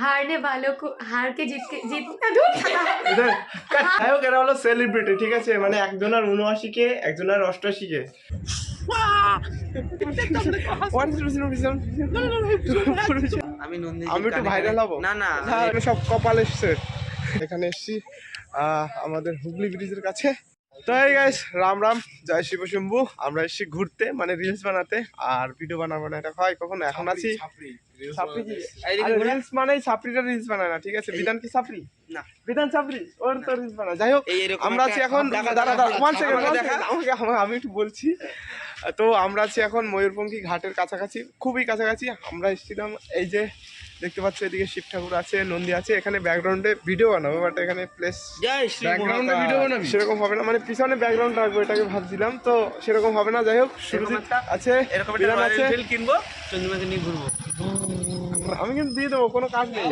হারনে ভালো হারকে জিতকে জিতনা দূর যাই হোক এরা হলো সেলিব্রিটি ঠিক আছে মানে একজনের উনআশি কে একজনের অষ্টআশি কে আমি আমি একটু ভাইরাল হব? না না আমি সব কপাল এসছে। এখানে এসছি আমাদের হুগলি ব্রিজের কাছে। তো এই গাইস রাম রাম জয় শিব শম্ভু। আমরা এসেছি ঘুরতে মানে রিলস বানাতে। আর ভিডিও বানাবো না এটা হয় কখন? এখন আছি। রিলস মানে সাপড়িটা রিলস বানায় না ঠিক আছে? বিধান কি সাপড়ি না। বিধান সাপড়ি ওর তো রিলস বানায়। যাই হোক আমরা আছি এখন আমি একটু বলছি। তো আমরা আছি এখন ময়ূরপঙ্খী ঘাটের কাছাকাছি খুবই কাছাকাছি। আমরা এসেছিলাম এই যে দেখতে পাচ্ছ এদিকে শিব ঠাকুর আছে নন্দী আছে এখানে ব্যাকগ্রাউন্ডে ভিডিও বানাবো বাট এখানে প্লেস ব্যাকগ্রাউন্ডে ভিডিও বানাবি? সেরকম হবে না মানে পিছনে ব্যাকগ্রাউন্ড রাখব এটাকে ভাবছিলাম তো সেরকম হবে না যাই হোক সুরজিৎ আছে এরকম একটা আছে। কিনবো চন্দ্রমাকে নিয়ে ঘুরবো। আমি কিন্তু দিয়ে দেবো কোনো কাজ নেই।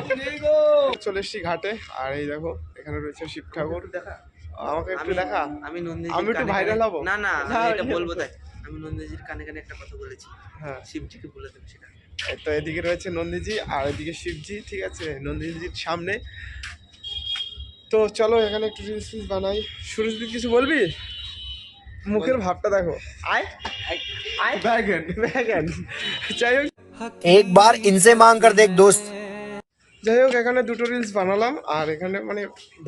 চলে এসছি ঘাটে আর এই দেখো এখানে রয়েছে শিব ঠাকুর। দেখা। আমাকে একটু দেখা। আমি নন্দীজির আমি একটু ভাইরাল হব? না না হ্যাঁ, এটা বলব তাই। আমি নন্দীজির কানে কানে একটা কথা বলেছি। হ্যাঁ। শিবজিকে বলে দেবো সেটা। তো এদিকে রয়েছে নন্দীজি আর এদিকে শিবজি ঠিক আছে? নন্দীজির সামনে। তো চলো এখানে একটু রিলস ফিলস বানাই। সুরজদীপ কিছু বলবি? মুখের ভাবটা দেখো। যাই হোক। একবার ইনসে মাংকার দেখ দোস্ত। যাই হোক এখানে দুটো রিলস বানালাম। আর এখানে মানে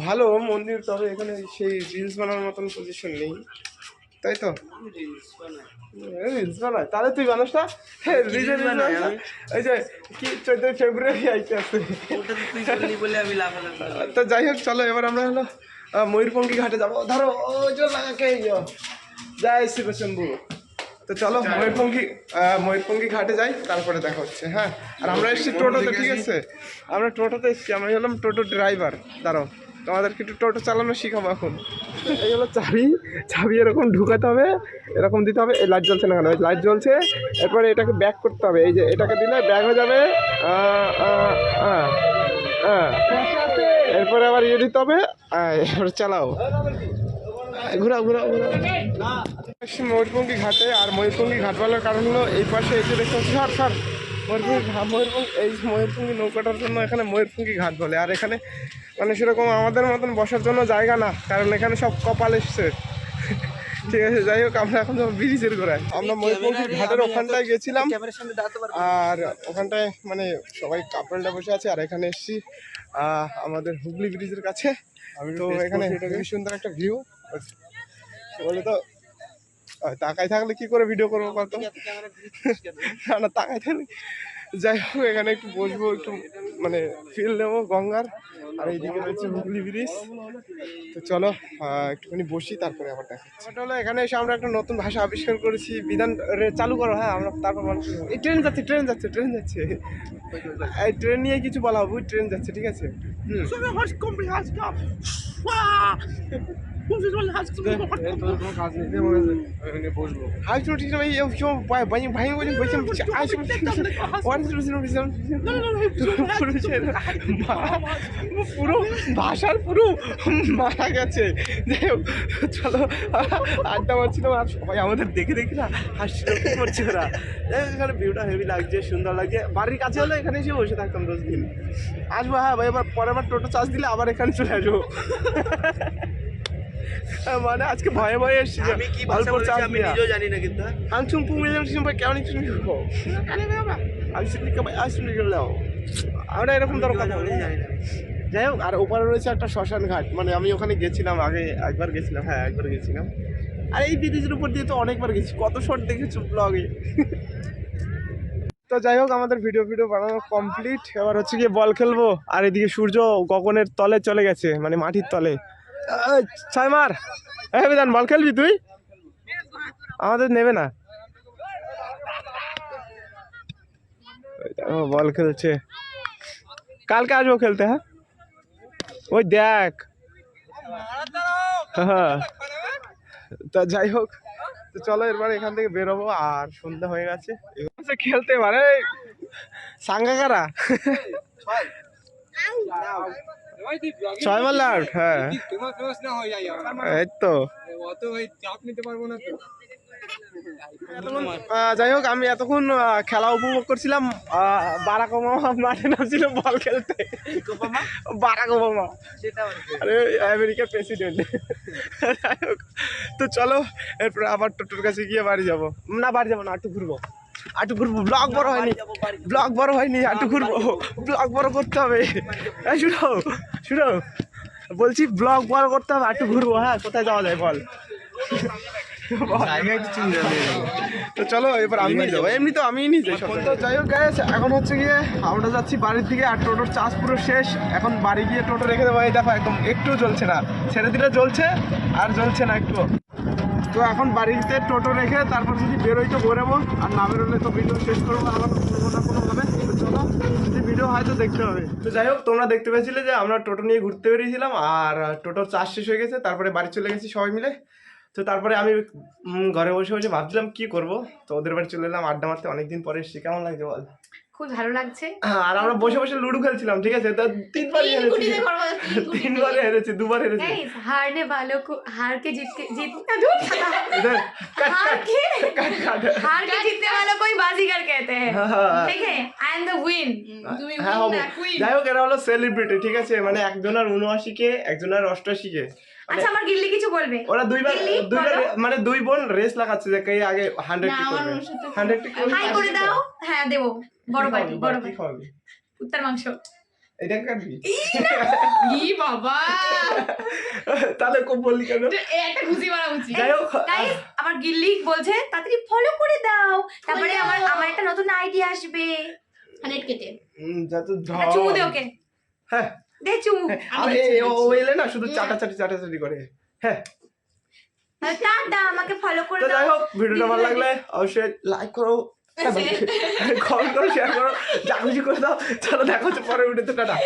ভালো মন্দির তবে এখানে সেই রিলস বানানোর মতন পজিশন নেই। তাই তো? রিলস বানায়। তাহলে তুই বানাস না? রিলস বানাই বানাই এই যে কি চোদ্দই ফেব্রুয়ারি আইতে আছে। তো যাই হোক চলো এবার আমরা হলো ময়ূরপঙ্খী ঘাটে যাব। ধরো ওই যে লাগাকে যাই শিব শম্ভু তো চলো ময়ূরপঙ্খী ময়ূরপঙ্খী ঘাটে যাই তারপরে দেখা হচ্ছে হ্যাঁ? আর আমরা এসেছি টোটোতে ঠিক আছে? আমরা টোটোতে এসেছি আমি হলাম টোটো ড্রাইভার। দাঁড়াও। তোমাদেরকে একটু টোটো চালানো শিখাবো এখন। এই হলো চাবি। চাবি এরকম ঢুকাতে হবে এরকম দিতে হবে এই লাইট জ্বলছে না কেন? লাইট জ্বলছে এরপরে এটাকে ব্যাক করতে হবে। এই যে এটাকে দিলে ব্যাক হয়ে যাবে। এরপরে আবার ইয়ে দিতে হবে এবার চালাও। ঘোরাও ঘোরাও ঘোরাও। এসছি ঘাটে আর ময়ূরপঙ্খী ঘাট বলার কারণ হলো এই পাশে এসে দেখতে পাচ্ছি সর সর ময়ূরপঙ্খী ঘা- ময়ূরপঙ্খী এই ময়ূরপঙ্খী নৌকাটার জন্য এখানে ময়ূরপঙ্খী ঘাট বলে। আর এখানে মানে সেরকম আমাদের মতন বসার জন্য জায়গা না কারণ এখানে সব কপাল এসছে। ঠিক আছে যাই হোক আমরা এখন ব্রিজের ঘোরায় আমরা ময়ূরপঙ্খী ঘাটের ওখানটায় গেছিলাম ক্যামেরার সামনে দাঁড়াতে পারব আর ওখানটায় মানে সবাই কাপড়টা বসে আছে আর এখানে এসছি আহ, আমাদের হুগলি ব্রিজের কাছে। আমি তো এখানে খুবই সুন্দর একটা ভিউ বলে তো তাকাই থাকলে কি করে ভিডিও করব কত না তাকাই থাকলে যাই হোক এখানে একটু বসবো একটু মানে ফিল নেব গঙ্গার আর এইদিকে রয়েছে হুগলি ব্রিজ তো চলো একটুখানি বসি তারপরে আবার দেখা ব্যাপারটা হলো এখানে এসে আমরা একটা নতুন ভাষা আবিষ্কার করেছি বিধান রে- চালু করো হ্যাঁ আমরা তারপর এই ট্রেন যাচ্ছে ট্রেন যাচ্ছে ট্রেন যাচ্ছে এই ট্রেন নিয়ে কিছু বলা হবে ট্রেন যাচ্ছে ঠিক আছে হুম বলছি জিরো পুরো ভাষার পুরো মারা গেছে। যে চলো আড্ডা মারছিলাম আর সবাই আমাদের দেখে দেখি না কি করছে ওরা? এখানে ভিউটা হেভি লাগছে সুন্দর লাগছে। বাড়ির কাছে হলে এখানে এসে বসে থাকতাম দশ দিন আসব হ্যাঁ ভাই এবার পরের বার টোটো চার্জ দিলে আবার এখানে চলে আসব। মানে আজকে ভয়ে ভয়ে এসছি আমি কি ভাষা অল্প আমি। নিজেও জানি না কিন্তু হ্যাঁ। Langsung pumilang sampai কেমন কিছু আমি আজ শুনলি গেলাম আমরা এরকম দরকার যাই হোক, আর ওপারে রয়েছে একটা শ্মশান ঘাট। মানে আমি ওখানে গেছিলাম, আগে একবার গেছিলাম হ্যাঁ একবার গেছিলাম। আর এই ব্রিজের উপর দিয়ে তো অনেকবার গেছি, কত শট দেখেছি ব্লগে তো যাই হোক, আমাদের ভিডিও ভিডিও বানানো কমপ্লিট এবার হচ্ছে গিয়ে বল খেলব। আর এদিকে সূর্য গগনের তলে চলে গেছে মানে মাটির তলে। ছয় মার। হ্যাঁ বিধান বল খেলবি তুই? আমাদের নেবে না। দেখো, বল খেলছে। কালকে আসব খেলতে হ্যাঁ? ওই দেখ। হ্যাঁ তা যাই হোক তো চলো এরপর এখান থেকে বেরোবো আর সন্ধ্যা হয়ে গেছে। সে খেলতে পারে সাঙ্গা কারা ছয় আউট হ্যাঁ। এই তো। এতক্ষণ, আহ, যাই হোক, আমি এতক্ষণ খেলা উপভোগ করছিলাম। বারাক ওবামা মাঠে নামছিল বল খেলতে। Barack Obama? আরে, আমেরিকার প্রেসিডেন্ট যাই হোক, তো চলো, এরপরে আবার টোটোর কাছে গিয়ে বাড়ি যাব। না, বাড়ি যাব না, একটু ঘুরবো। একটু ঘুরবো ব্লগ বড় হয়নি। ব্লগ বড় হয়নি, একটু ঘুরবো। ব্লগ বড় করতে হবে। এই, শুনো শুনো, বলছি ব্লগ বড় করতে হবে, একটু ঘুরবো হ্যাঁ কোথায় যাওয়া যায় বল। তো চলো এবার আমি যাব। এমনি তো আমিই নিয়ে যাই তো যাই হোক guys, এখন হচ্ছে গিয়ে আমরা যাচ্ছি বাড়ির দিকে আর টোটোর চার্জ পুরো শেষ। এখন বাড়ি গিয়ে টোটো রেখে দেবো। এই দেখো একদম একটু জ্বলছে না। ছেড়ে দিলে জ্বলছে আর জ্বলছে না একটু তো এখন বাড়িতে টোটো রেখে তারপর যদি বেরোই তো বেরোবো আর না বেরোলে তো ভিডিও শেষ করব আবার করব না কোনোভাবে। তো চলো যদি ভিডিও হয়তো দেখতে হবে। তো যাই হোক তোমরা দেখতে পেয়েছিলে যে আমরা টোটো নিয়ে ঘুরতে বেরিয়েছিলাম আর টোটোর চার্জ শেষ হয়ে গেছে তারপরে বাড়ি চলে গেছি সবাই মিলে। তো তারপরে আমি উম, ঘরে বসে বসে ভাবছিলাম কি করব তো ওদের বাড়ি চলে এলাম আড্ডা মারতে অনেকদিন পরে এসেছি কেমন লাগছে বল খুব ভালো লাগছে আর আমরা বসে বসে লুডো খেলছিলাম ঠিক আছে তো তিনবারই তিন হেরেছি গুটিতে করবো, তিন গুটিতে। তিনবারে হেরেছি দুবার হেরেছি Guys, हारने वालों को हार के जीत के जीत आ, धुर, इधर कट हार कट के कट कट हार के जीतने वालों को ही बाजीगर कहते हैं हाँ। ठीक है যাই হোক এরা হলো সেলিব্রিটি ঠিক আছে? মানে কে কে আচ্ছা মানে আমার গিল্লি কিছু বলবে? ওরা দুইবার দুইবার মানে দুই বোন রেস লাগাচ্ছে যে কে আগে 100 টি করবে। 100 টি করবে হাই করে দাও। হ্যাঁ দেব। বড় বড় উত্তর মাংস। আমার গিল্লি বলছে তাড়াতাড়ি ফলো করে দাও। তারপরে oh আমার আমার একটা নতুন আইডিয়া আসবে। হান্ড্রেড কেটে উঠে যত চুমু দে ওকে। হ্যাঁ। দে চুমু। আরে ও এলে না শুধু করে। হ্যাঁ। টাটা আমাকে ফলো করে তো যাই দাও হোক ভিডিওটা ভালো লাগলে অবশ্যই লাইক করো কমেন্ট করো শেয়ার করো যা খুশি করে দাও। চলো দেখা হচ্ছে পরের ভিডিওতে টাটা।